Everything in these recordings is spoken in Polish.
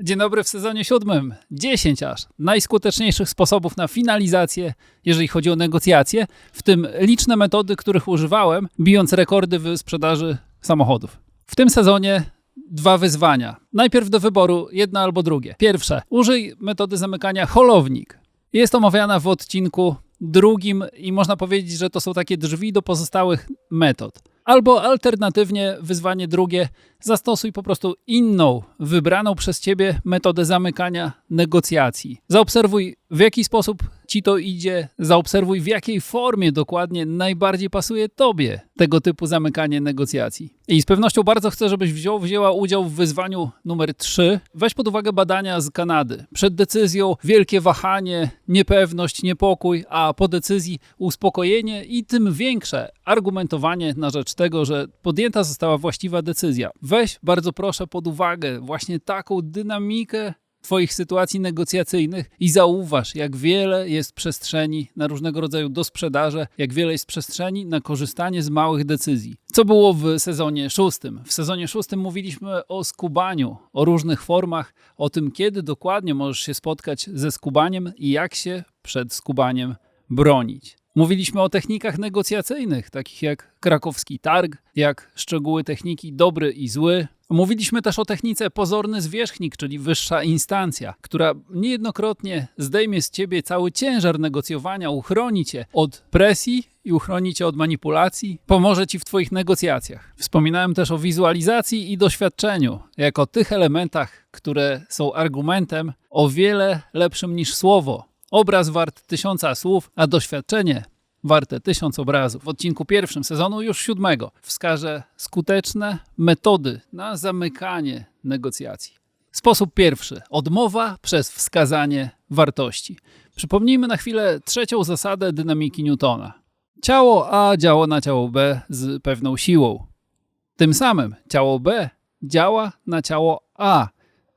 Dzień dobry w sezonie siódmym. 10 aż najskuteczniejszych sposobów na finalizację, jeżeli chodzi o negocjacje, w tym liczne metody, których używałem, bijąc rekordy w sprzedaży samochodów. W tym sezonie dwa wyzwania. Najpierw do wyboru jedno albo drugie. Pierwsze, użyj metody zamykania holownik. Jest omawiana w odcinku drugim i można powiedzieć, że to są takie drzwi do pozostałych metod. Albo alternatywnie wyzwanie drugie, zastosuj po prostu inną, wybraną przez ciebie metodę zamykania negocjacji. Zaobserwuj, w jaki sposób ci to idzie, zaobserwuj, w jakiej formie dokładnie najbardziej pasuje tobie tego typu zamykanie negocjacji. I z pewnością bardzo chcę, żebyś wziął, wzięła udział w wyzwaniu numer 3. Weź pod uwagę badania z Kanady. Przed decyzją wielkie wahanie, niepewność, niepokój, a po decyzji uspokojenie i tym większe argumentowanie na rzecz tego, że podjęta została właściwa decyzja. Weź bardzo proszę pod uwagę właśnie taką dynamikę Twoich sytuacji negocjacyjnych i zauważ, jak wiele jest przestrzeni na różnego rodzaju dosprzedaże, jak wiele jest przestrzeni na korzystanie z małych decyzji. Co było w sezonie szóstym? W sezonie szóstym mówiliśmy o skubaniu, o różnych formach, o tym, kiedy dokładnie możesz się spotkać ze skubaniem i jak się przed skubaniem bronić. Mówiliśmy o technikach negocjacyjnych, takich jak krakowski targ, jak szczegóły techniki dobry i zły. Mówiliśmy też o technice pozorny zwierzchnik, czyli wyższa instancja, która niejednokrotnie zdejmie z ciebie cały ciężar negocjowania, uchroni cię od presji i uchroni cię od manipulacji, pomoże ci w twoich negocjacjach. Wspominałem też o wizualizacji i doświadczeniu, jako tych elementach, które są argumentem o wiele lepszym niż słowo, Obraz wart tysiąca słów, a doświadczenie warte tysiąc obrazów. W odcinku pierwszym sezonu, już siódmego, wskażę skuteczne metody na zamykanie negocjacji. Sposób pierwszy: odmowa przez wskazanie wartości. Przypomnijmy na chwilę trzecią zasadę dynamiki Newtona. Ciało A działa na ciało B z pewną siłą. Tym samym ciało B działa na ciało A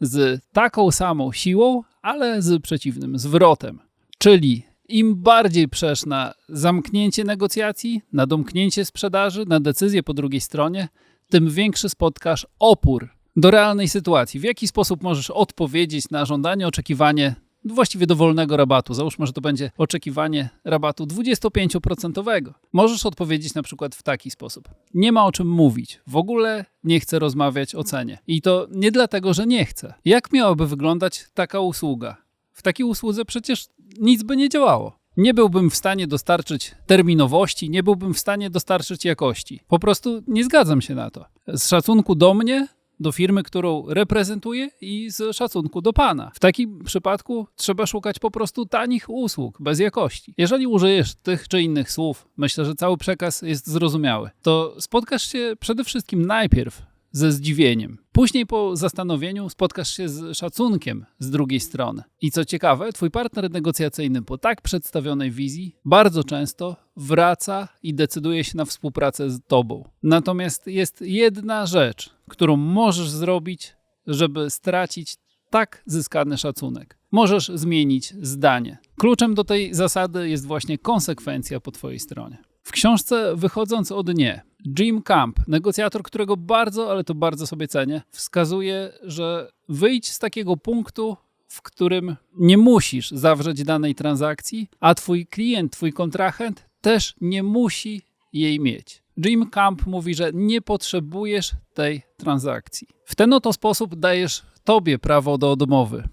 z taką samą siłą, ale z przeciwnym zwrotem. Czyli im bardziej przesz na zamknięcie negocjacji, na domknięcie sprzedaży, na decyzję po drugiej stronie, tym większy spotkasz opór do realnej sytuacji. W jaki sposób możesz odpowiedzieć na żądanie, oczekiwanie właściwie dowolnego rabatu. Załóżmy, że to będzie oczekiwanie rabatu 25%. Możesz odpowiedzieć na przykład w taki sposób. Nie ma o czym mówić. W ogóle nie chcę rozmawiać o cenie. I to nie dlatego, że nie chcę. Jak miałaby wyglądać taka usługa? W takiej usłudze przecież nic by nie działało. Nie byłbym w stanie dostarczyć terminowości, nie byłbym w stanie dostarczyć jakości. Po prostu nie zgadzam się na to. Z szacunku do mnie do firmy, którą reprezentuję i z szacunku do pana. W takim przypadku trzeba szukać po prostu tanich usług, bez jakości. Jeżeli użyjesz tych czy innych słów, myślę, że cały przekaz jest zrozumiały, to spotkasz się przede wszystkim najpierw ze zdziwieniem. Później po zastanowieniu spotkasz się z szacunkiem z drugiej strony. I co ciekawe, twój partner negocjacyjny po tak przedstawionej wizji bardzo często wraca i decyduje się na współpracę z tobą. Natomiast jest jedna rzecz, którą możesz zrobić, żeby stracić tak zyskany szacunek. Możesz zmienić zdanie. Kluczem do tej zasady jest właśnie konsekwencja po twojej stronie. W książce Wychodząc od nie, Jim Camp, negocjator, którego bardzo, ale to bardzo sobie cenię, wskazuje, że wyjdź z takiego punktu, w którym nie musisz zawrzeć danej transakcji, a twój klient, twój kontrahent też nie musi jej mieć. Jim Camp mówi, że nie potrzebujesz tej transakcji. W ten oto sposób dajesz tobie prawo do odmowy.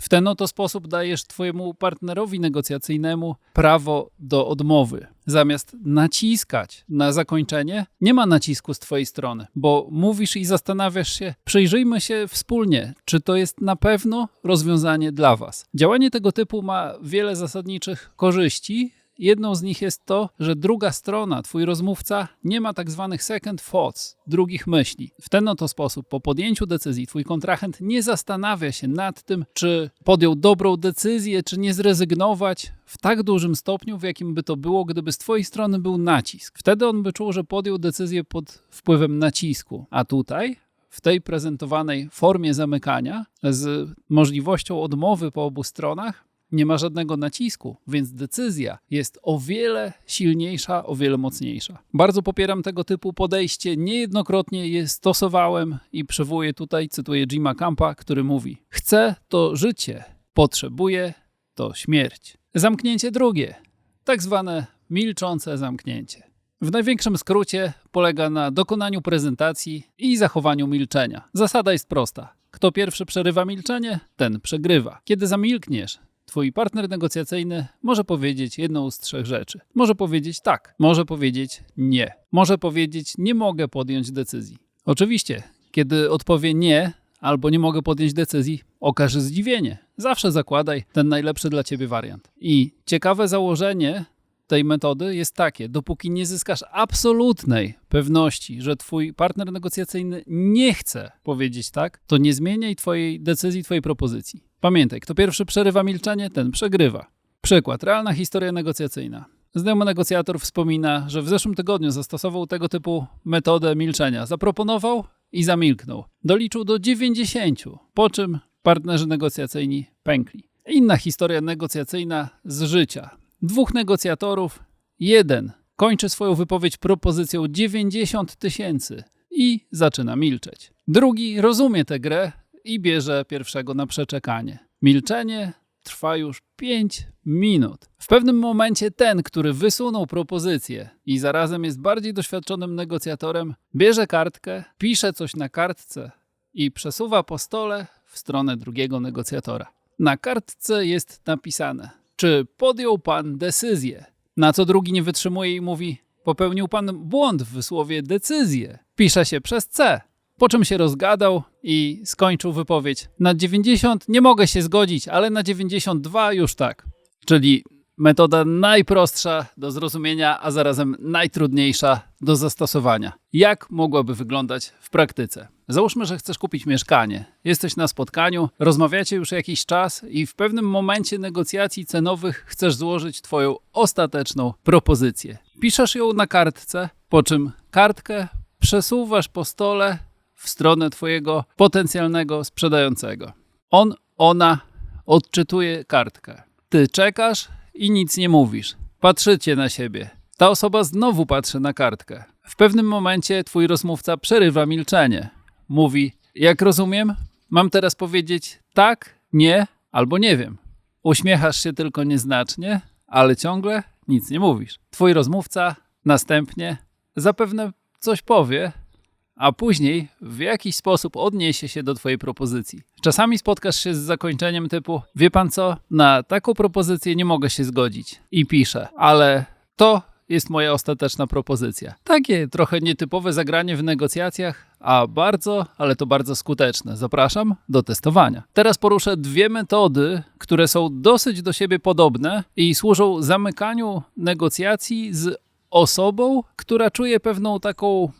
W ten oto sposób dajesz Twojemu partnerowi negocjacyjnemu prawo do odmowy. Zamiast naciskać na zakończenie, nie ma nacisku z Twojej strony, bo mówisz i zastanawiasz się, przyjrzyjmy się wspólnie, czy to jest na pewno rozwiązanie dla Was. Działanie tego typu ma wiele zasadniczych korzyści, Jedną z nich jest to, że druga strona, twój rozmówca, nie ma tak zwanych second thoughts, drugich myśli. W ten oto sposób, po podjęciu decyzji, twój kontrahent nie zastanawia się nad tym, czy podjął dobrą decyzję, czy nie zrezygnować w tak dużym stopniu, w jakim by to było, gdyby z twojej strony był nacisk. Wtedy on by czuł, że podjął decyzję pod wpływem nacisku. A tutaj w tej prezentowanej formie zamykania z możliwością odmowy po obu stronach Nie ma żadnego nacisku, więc decyzja jest o wiele silniejsza, o wiele mocniejsza. Bardzo popieram tego typu podejście. Niejednokrotnie je stosowałem i przywołuję tutaj, cytuję Jima Campa, który mówi: Chcę to życie, potrzebuję to śmierć. Zamknięcie drugie, tak zwane milczące zamknięcie. W największym skrócie polega na dokonaniu prezentacji i zachowaniu milczenia. Zasada jest prosta. Kto pierwszy przerywa milczenie, ten przegrywa. Kiedy zamilkniesz, twój partner negocjacyjny może powiedzieć jedną z trzech rzeczy. Może powiedzieć tak, może powiedzieć nie, może powiedzieć nie mogę podjąć decyzji. Oczywiście, kiedy odpowie nie albo nie mogę podjąć decyzji, okaże zdziwienie. Zawsze zakładaj ten najlepszy dla ciebie wariant. I ciekawe założenie tej metody jest takie: dopóki nie zyskasz absolutnej pewności, że twój partner negocjacyjny nie chce powiedzieć tak, to nie zmieniaj twojej decyzji, twojej propozycji. Pamiętaj, kto pierwszy przerywa milczenie, ten przegrywa. Przykład, realna historia negocjacyjna. Znajomy negocjator wspomina, że w zeszłym tygodniu zastosował tego typu metodę milczenia. Zaproponował i zamilknął. Doliczył do 90, po czym partnerzy negocjacyjni pękli. Inna historia negocjacyjna z życia. Dwóch negocjatorów, jeden kończy swoją wypowiedź propozycją 90 tysięcy i zaczyna milczeć. Drugi rozumie tę grę i bierze pierwszego na przeczekanie. Milczenie trwa już 5 minut. W pewnym momencie ten, który wysunął propozycję i zarazem jest bardziej doświadczonym negocjatorem, bierze kartkę, pisze coś na kartce i przesuwa po stole w stronę drugiego negocjatora. Na kartce jest napisane: Czy podjął pan decyzję? Na co drugi nie wytrzymuje i mówi: Popełnił pan błąd w słowie decyzję. Pisze się przez C. Po czym się rozgadał i skończył wypowiedź. Na 90 nie mogę się zgodzić, ale na 92 już tak. Czyli metoda najprostsza do zrozumienia, a zarazem najtrudniejsza do zastosowania. Jak mogłaby wyglądać w praktyce? Załóżmy, że chcesz kupić mieszkanie. Jesteś na spotkaniu, rozmawiacie już jakiś czas i w pewnym momencie negocjacji cenowych chcesz złożyć Twoją ostateczną propozycję. Piszesz ją na kartce, po czym kartkę przesuwasz po stole w stronę Twojego potencjalnego sprzedającego. On, ona odczytuje kartkę. Ty czekasz i nic nie mówisz. Patrzycie na siebie. Ta osoba znowu patrzy na kartkę. W pewnym momencie twój rozmówca przerywa milczenie. Mówi: Jak rozumiem, mam teraz powiedzieć tak, nie albo nie wiem. Uśmiechasz się tylko nieznacznie, ale ciągle nic nie mówisz. Twój rozmówca następnie zapewne coś powie, a później w jakiś sposób odniesie się do Twojej propozycji. Czasami spotkasz się z zakończeniem typu: Wie pan co, na taką propozycję nie mogę się zgodzić. I pisze, ale to jest moja ostateczna propozycja. Takie trochę nietypowe zagranie w negocjacjach, a bardzo, ale to bardzo skuteczne. Zapraszam do testowania. Teraz poruszę dwie metody, które są dosyć do siebie podobne i służą zamykaniu negocjacji z osobą, która czuje pewną taką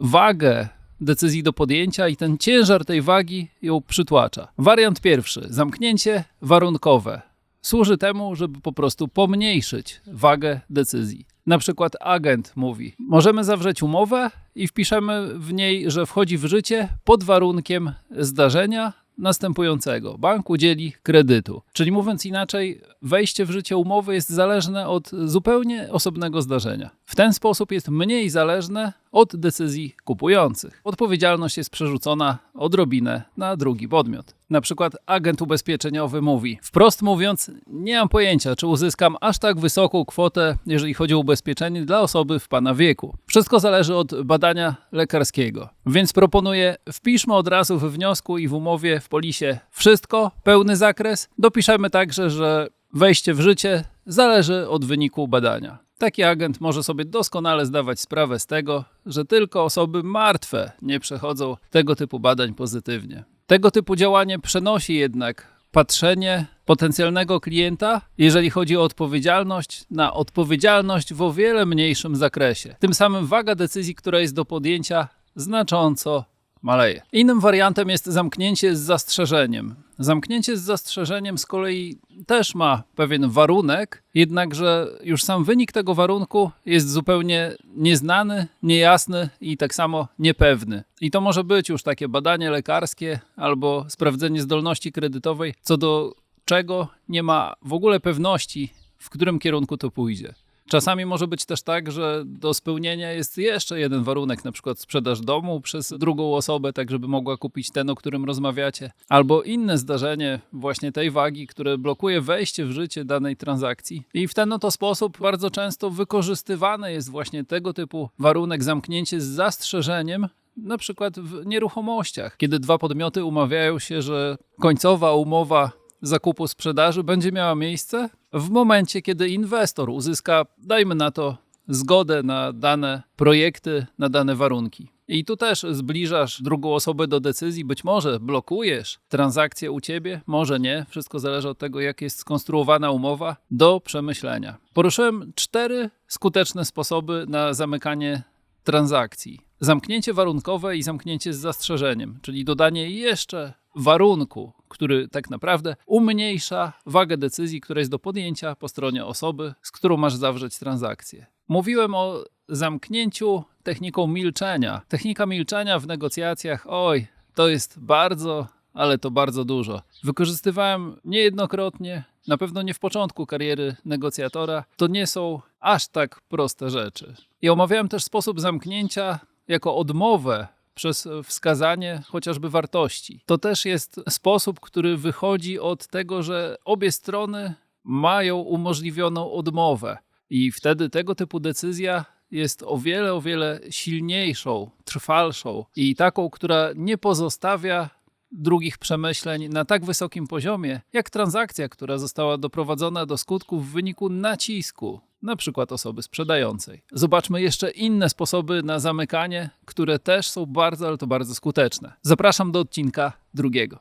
wagę decyzji do podjęcia i ten ciężar tej wagi ją przytłacza. Wariant pierwszy zamknięcie warunkowe. Służy temu, żeby po prostu pomniejszyć wagę decyzji. Na przykład agent mówi: Możemy zawrzeć umowę i wpiszemy w niej, że wchodzi w życie pod warunkiem zdarzenia następującego. Bank udzieli kredytu. Czyli mówiąc inaczej, wejście w życie umowy jest zależne od zupełnie osobnego zdarzenia. W ten sposób jest mniej zależne od decyzji kupujących. Odpowiedzialność jest przerzucona odrobinę na drugi podmiot. Na przykład agent ubezpieczeniowy mówi: Wprost mówiąc, nie mam pojęcia, czy uzyskam aż tak wysoką kwotę, jeżeli chodzi o ubezpieczenie dla osoby w pana wieku. Wszystko zależy od badania lekarskiego. Więc proponuję, wpiszmy od razu w wniosku i w umowie w polisie wszystko, pełny zakres. Dopiszemy także, że wejście w życie zależy od wyniku badania. Taki agent może sobie doskonale zdawać sprawę z tego, że tylko osoby martwe nie przechodzą tego typu badań pozytywnie. Tego typu działanie przenosi jednak patrzenie potencjalnego klienta, jeżeli chodzi o odpowiedzialność, na odpowiedzialność w o wiele mniejszym zakresie. Tym samym waga decyzji, która jest do podjęcia, znacząco maleje. Innym wariantem jest zamknięcie z zastrzeżeniem. Zamknięcie z zastrzeżeniem z kolei też ma pewien warunek, jednakże już sam wynik tego warunku jest zupełnie nieznany, niejasny i tak samo niepewny. I to może być już takie badanie lekarskie albo sprawdzenie zdolności kredytowej co do czego nie ma w ogóle pewności, w którym kierunku to pójdzie. Czasami może być też tak, że do spełnienia jest jeszcze jeden warunek, na przykład sprzedaż domu przez drugą osobę, tak żeby mogła kupić ten, o którym rozmawiacie, albo inne zdarzenie właśnie tej wagi, które blokuje wejście w życie danej transakcji. I w ten oto sposób bardzo często wykorzystywany jest właśnie tego typu warunek zamknięcie z zastrzeżeniem, na przykład w nieruchomościach, kiedy dwa podmioty umawiają się, że końcowa umowa zakupu sprzedaży będzie miała miejsce w momencie, kiedy inwestor uzyska, dajmy na to, zgodę na dane projekty, na dane warunki. I tu też zbliżasz drugą osobę do decyzji, być może blokujesz transakcję u ciebie, może nie, wszystko zależy od tego, jak jest skonstruowana umowa, do przemyślenia. Poruszyłem cztery skuteczne sposoby na zamykanie transakcji. Zamknięcie warunkowe i zamknięcie z zastrzeżeniem, czyli dodanie jeszcze warunku, który tak naprawdę umniejsza wagę decyzji, która jest do podjęcia po stronie osoby, z którą masz zawrzeć transakcję. Mówiłem o zamknięciu techniką milczenia. Technika milczenia w negocjacjach, oj, to jest bardzo, ale to bardzo dużo. Wykorzystywałem niejednokrotnie, na pewno nie w początku kariery negocjatora. To nie są aż tak proste rzeczy. I omawiałem też sposób zamknięcia jako odmowę przez wskazanie chociażby wartości. To też jest sposób, który wychodzi od tego, że obie strony mają umożliwioną odmowę. I wtedy tego typu decyzja jest o wiele, o wiele silniejszą, trwalszą i taką, która nie pozostawia drugich przemyśleń na tak wysokim poziomie, jak transakcja, która została doprowadzona do skutku w wyniku nacisku, na przykład osoby sprzedającej. Zobaczmy jeszcze inne sposoby na zamykanie, które też są bardzo, ale to bardzo skuteczne. Zapraszam do odcinka drugiego.